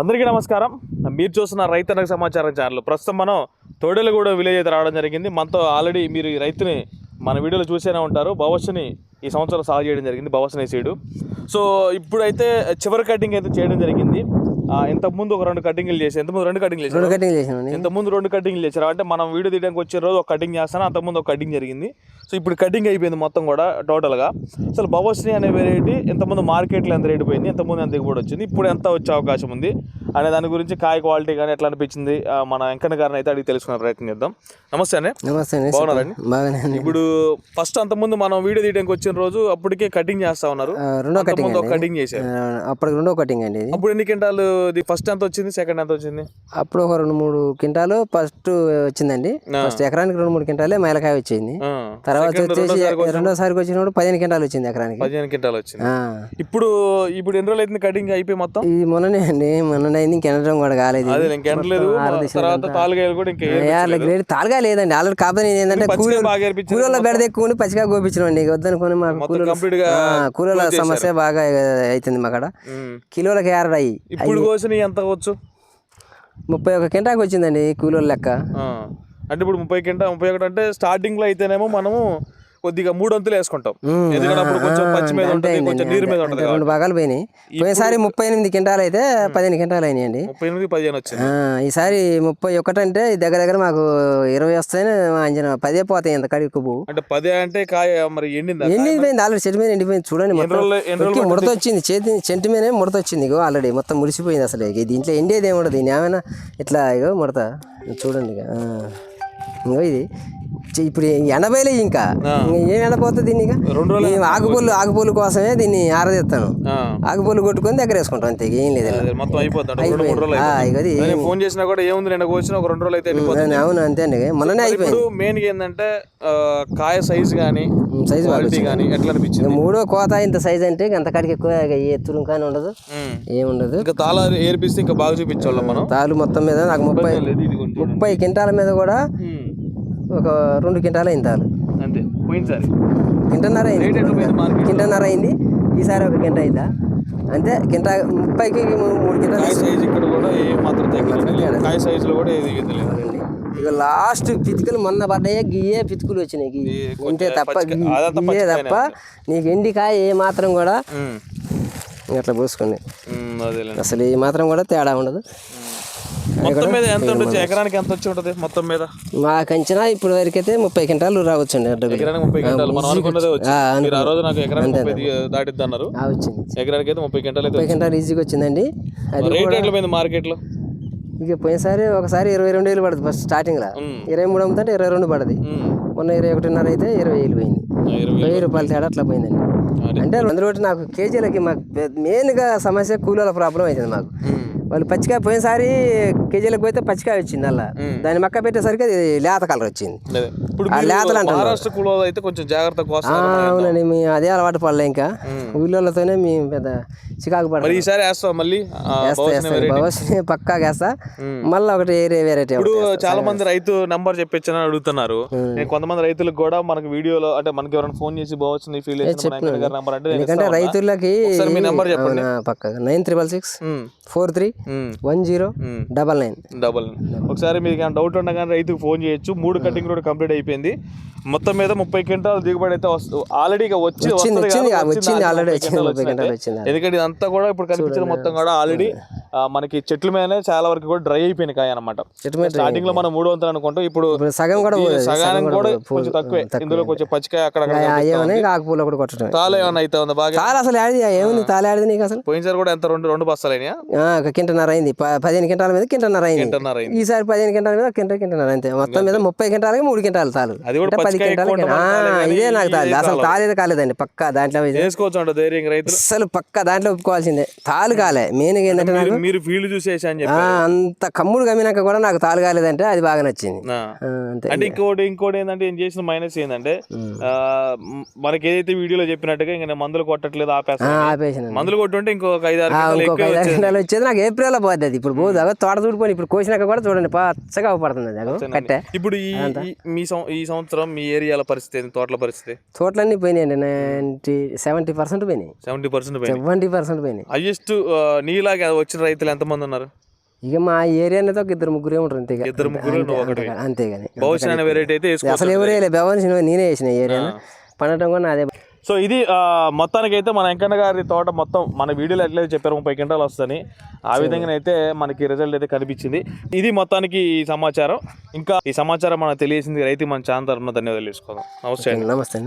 అందరికీ నమస్కారం. మీరు చూస్తున్న రైతన్నకు సమాచారం ఛానల్. ప్రస్తుతం మనం తోడేలగూడ విలేజ్ అయితే రావడం జరిగింది. మనతో ఆల్రెడీ మీరు ఈ రైతుని మన వీడియోలో చూసేనే ఉంటారు. భవస్సుని ఈ సంవత్సరం సాగు చేయడం జరిగింది భవస్సుని సీడు. సో ఇప్పుడైతే చివరి కటింగ్ అయితే చేయడం జరిగింది. ఇంతకుముందు ఒక రెండు కటింగ్లు చేసి ఇంతకుముందు రెండు కటింగ్లు రెండు చేశారు కటింగ్ చేసామండి ఇంతకుముందు రెండు కటింగ్లు చేశారు. అంటే మనం వీడియో తీయడానికి వచ్చే రోజు ఒక కటింగ్ చేస్తాను అంతకుముందు ఒక కటింగ్ జరిగింది. సో ఇప్పుడు కటింగ్ అయిపోయింది మొత్తం కూడా టోటల్గా అసలు భవశ్రీ అనే వెరైటీ ఇంతకుముందు మార్కెట్లో ఎంత రేటు పోయింది ఇంతకుముందు ఎంత దిగుబడి వచ్చింది ఇప్పుడు ఎంత వచ్చే అవకాశం ఉంది? అనే దాని గురించి కాయ క్వాలిటీ కానీ ఎట్లా అనిపించింది? మన వెంకన్న గారిని అయితే అడిగి తెలుసుకునే ప్రయత్నం చేద్దాం. నమస్తే అండి. నమస్తే బాగున్నారండి? బాగానే అండి. ఇప్పుడు ఫస్ట్ అంతకుముందు మనం వీడియో తీయడానికి వచ్చిన రోజు అప్పటికే కటింగ్ చేస్తా ఉన్నారు. రెండో కటింగ్ కటింగ్ చేశారు. అప్పటికి రెండో కటింగ్ అండి అప్పుడు ఎన్ని క్వింటాలు ఫస్ట్ ఎంత వచ్చింది? సెకండ్ ఎంత వచ్చింది? అప్పుడు ఒక రెండు మూడు క్వింటాలు ఫస్ట్ వచ్చిందండి. ఫస్ట్ ఎకరానికి రెండు మూడు క్వింటాలే మైలకాయ వచ్చింది. తర్వాత వచ్చేసి రెండోసారికి వచ్చినప్పుడు పదిహేను క్వింటాలు వచ్చింది ఎకరానికి. పదిహేను క్వింటాలు వచ్చింది. ఇప్పుడు ఇప్పుడు ఎన్ని రోజులు అవుతుంది కటింగ్ అయిపోయి మొత్తం? ఇది మొన్ననే అండి. మొన్ననే అయింది ఇంకెనడం కూడా కాలేదు. అదే ఇంకెంటలేదు తర్వాత తాలుగాయలు కూడా ఇంకా తాలుగా లేదండి. ఆల్రెడీ కాకపోతే నేను ఏంటంటే పచ్చికాయ కూలీలు ఎక్కువ పచ్చిగా గోపించడం అండి వద్దనుకొని కూలీల ఆ, కూలీల సమస్య బాగా అవుతుంది మాకాడ. కిలోలకి ఇప్పుడు కోసిన ఎంత వచ్చు ముప్పై ఒక కింటాకి వచ్చిందండి కూలీల లెక్క. అంటే ఇప్పుడు ముప్పై కింట ముప్పై ఒకటి అంటే స్టార్టింగ్లో అయితేనేమో మనము కొద్దిగా మూడు వంతులు వేసుకుంటాం. ఎందుకంటే కొంచెం పచ్చి మీద ఉంటుంది కొంచెం నీరు మీద. ఉంటుంది రెండు భాగాలు పోయినాయి. పోయినసారి ముప్పై ఎనిమిది క్వింటాలు అయితే పదిహేను క్వింటాలు అయినాయండి. ముప్పై ఎనిమిది పదిహేను వచ్చింది. ఈసారి ముప్పై ఒకటి అంటే దగ్గర దగ్గర మాకు ఇరవై వస్తాయని అంచనా పదే పోతాయి ఎంత కడిగి పువ్వు. అంటే పదే అంటే కాయ మరి ఎండింది? ఎండిపోయింది ఆల్రెడీ చెట్టు మీద ఎండిపోయింది. చూడండి ముడత వచ్చింది. చేతి చెంటు మీదనే ముడత వచ్చింది. ఇగో ఆల్రెడీ మొత్తం మురిసిపోయింది అసలు. ఇక దీంట్లో ఎండేది ఏముండదు దీన్ని ఏమైనా ఇట్లా ఇగో ముడత. చూడండి ఇక. ఇగో ఇది. ఇప్పుడు ఎండబయలే ఇంకా. ఏం ఎండపోతుంది దీన్ని ఇక? రోజులు. ఆకుపూలు ఆకుపూలు కోసమే దీన్ని ఆరదిస్తాను. ఆకుపూలు కొట్టుకొని దగ్గర వేసుకుంటాం అంతే ఏం లేదు మొత్తం అయిపోతుంది ఫోన్ చేసినా కూడా ఏముంది నేను కోసిన ఒక రెండు రోజులు అయితే అవును అంతే అండి మొన్ననే అయిపోయింది. మెయిన్ ఏంటంటే కాయ సైజ్ కానీ సైజు క్వాలిటీ కానీ ఎట్లా అనిపించింది? మూడో కోత ఇంత సైజ్ అంటే అంత కాడికి ఎక్కువ ఎత్తురు కానీ ఉండదు. ఏముండదు. ఇంకా తాళ ఏర్పిస్తే ఇంకా బాగా చూపించాలి మనం. తాలు మొత్తం మీద నాకు ముప్పై ముప్పై క్వింటాల మీద కూడా. ఒక రెండు క్వింటాలు అయింది తాలు. అంతే. పోయినసారి. కింటన్నర అయింది. పోయింది కింటన్నర అయింది. ఈసారి ఒక కింట అయిందా? అంతే కింట ముప్పైకి మూడు కాయ సైజ్ ఇక్కడ కూడా ఏ మాత్రం తగ్గలేదు కాయ కూడా ఏది లేదు. తీసుకోండి ఇక లాస్ట్ పితుకులు మొన్న పడ్డాయే గియ్యే పితుకులు వచ్చినాయి. ఇంతే తప్ప పచ్చిక- గి- అదంతా గియ్యే పచ్చికాయనే తప్ప నీకు ఎండికాయ ఏ మాత్రం కూడా. అట్లా పోసుకోండి అసలు ఏ మాత్రం కూడా తేడా ఉండదు. మొత్తం మీద ఎంత ఉండొచ్చు? ఎకరానికి ఎంత వచ్చి ఉంటది మొత్తం మీద? మాకు అంచనా ఇప్పుడు వరకు అయితే ముప్పై క్వింటాలు అడ్డగులు. ఎకరానికి ముప్పై గంటలు మనం అనుకున్నదే వచ్చింది. ఆ రోజు నాకు ఎకరానికి ముప్పై దాటిద్ది అన్నారు వచ్చింది. ఎకరానికి అయితే ముప్పై అయితే ముప్పై క్వింటాలు ఈజీగా వచ్చిందండి. అది రేట్ ఎట్లా పోయింది మార్కెట్లో ఇక పోయినసారి ఒకసారి ఇరవై రెండు వేలు పడుతుంది ఫస్ట్ స్టార్టింగ్లో ఉమ్. ఇరవై మూడు అమ్ముతుంటే ఇరవై రెండు పడది. ఉమ్. మొన్న ఇరవై ఒకటిన్నర అయితే ఇరవై వేలు పోయింది. వెయ్యి రూపాయల తేడా అట్లా పోయిందండి. అంటే అందులో నాకు కేజీలకి మాకు మెయిన్గా సమస్య కూలీల ప్రాబ్లం అవుతుంది మాకు. వాళ్ళు పచ్చికాయ పోయినసారి కేజీలకు పోతే పచ్చికాయ వచ్చింది అలా. దాన్ని మక్క పెట్టేసరికి అది లేత కలర్ వచ్చింది. ఇప్పుడు లేతలు. మహారాష్ట్ర అయితే కొంచెం జాగ్రత్త అవునండి మీ అదే అలవాటు పడలే ఇంకా. ఊళ్ళోతోనే మేము పెద్ద చికాకు పడ మరి ఈసారి వేస్తాం మళ్ళీ పక్కా వేస్తా. మళ్ళీ ఒకటి ఏరే వెరైటీ ఇప్పుడు చాలా మంది రైతు నంబర్ చెప్పించని అడుగుతున్నారు. నేను కొంతమంది రైతులకు కూడా మనకి వీడియోలో అంటే మనకి ఎవరైనా ఫోన్ చేసి బావచ్చు ఫీల్ నంబర్ అంటే ఎందుకంటే. రైతులకి ఒకసారి మీ నెంబర్ చెప్పండి. Nine triple six four three one zero. Double nine double ఒకసారి మీకు ఏమైనా డౌట్ ఉన్నా కానీ రైతుకు ఫోన్ చేయొచ్చు. మూడు కటింగ్ కూడా కంప్లీట్ అయిపోయింది. మొత్తం మీద ముప్పై క్వింటాల్ దిగుబడి అయితే వస్తు ఆల్రెడీ వచ్చి వస్తది వచ్చింది, ఆల్రెడీ. ఎందుకంటే ఇదంతా కూడా ఇప్పుడు కనిపించేది మొత్తం కూడా ఆల్రెడీ మనకి చెట్ల మీదనే చాలా వరకు కూడా డ్రై అయిపోయిన కాయ అనమాట మీద స్టార్టింగ్లో మనం మూడు వందలు అనుకుంటాం. ఇప్పుడు సగం కూడా ఈ పోలేదు, సగానికి సగం కూడా కొంచెం తక్కువే. ఇందులో కొంచెం పచ్చికాయ అక్కడ ఏమని ఆకుపూల కూడా కొట్టడం. తాళ ఏమన్నా అయితే ఉందా బాగా. అసలు ఏముంది తాళ ఆడిది నీకు అసలు? పోయినసారి కూడా ఎంత రెండు రెండు బస్తాలు ఒక కింటన్నర అయింది. పదిహేను క్వింటాల మీద కింటన్నర అయింది. అయింది. ఈసారి పదిహేను క్వింటాల మీద కింట కింటన్నర అంతే. మొత్తం మీద ముప్పై క్వింటాలకి మూడు క్వింటాలు తాలు. అంటే పది వల్ల ఇదే నాకు తాలు. అసలు తాలేదు కాలేదండి పక్కా దాంట్లో అసలు పక్కా దాంట్లో ఒప్పుకోవాల్సిందే. తాలు కాలే. మెయిన్గా ఏంటంటే నాకు మీరు- ఫీల్డ్ చూసేసి అంత కమ్ముడు కమ్మినాక కూడా నాకు తాలు కాలేదంటే అది బాగా నచ్చింది. అంటే ఇంకోటి ఇంకోటి ఏంటంటే ఏం చేసిన మైనస్ ఏంటంటే మనకి ఏదైతే వీడియోలో చెప్పినట్టుగా ఇంకా మందులు కొట్టట్లేదు ఆపేస్తాను. ఆపేసిన మందులు కొట్టుంటే ఇంకొక ఐదు ఆరు వచ్చేది. నాకు ఏప్రిల్ అది ఇప్పుడు పోదు. అగో తోట చూడుకొని ఇప్పుడు కోసినాక కూడా చూడండి పచ్చగా పడుతుంది అది అగో కట్టె. ఇప్పుడు ఈ మీ ఈ సంవత్సరం మీ ఏరియాల పరిస్థితి తోటల పరిస్థితి? తోటలన్నీ పోయినాయండి. నైంటీ సెవెంటీ పర్సెంట్ పోయినాయి. సెవెంటీ పర్సెంట్ సెవెంటీ పర్సెంట్ పోయినాయి. హైయెస్ట్ నీలాగా వచ్చిన రైతు రైతులు ఎంతమంది ఉన్నారు? ఇక మా ఏరియాలో ఒక ఇద్దరు ముగ్గురే ఉంటారు అంతే. ఇద్దరు ముగ్గురు అంతే, నువ్వు అంతే ఒకటివి. కానీ, అంతే కానీ భవిష్యత్ అనే వెరైటీ అయితే వేసుకోవచ్చు. అసలు ఎవరే బెవన్స్ నేనే వేసిన ఈ ఏరియాలో పండటం కూడా నాదే. సో ఇది మొత్తానికి అయితే మన వెంకన్న గారి తోట మొత్తం మన వీడియోలో ఎట్లయితే చెప్పారు ముప్పై క్వింటాలు వస్తుందని ఆ విధంగానైతే మనకి రిజల్ట్ అయితే కనిపించింది. ఇది మొత్తానికి ఈ సమాచారం. ఇంకా ఈ సమాచారం మనకు తెలియజేసింది రైతు మన ఛానల్ తరఫున ధన్యవాదాలు తీసుకోదాం నమస్తే నమస్తే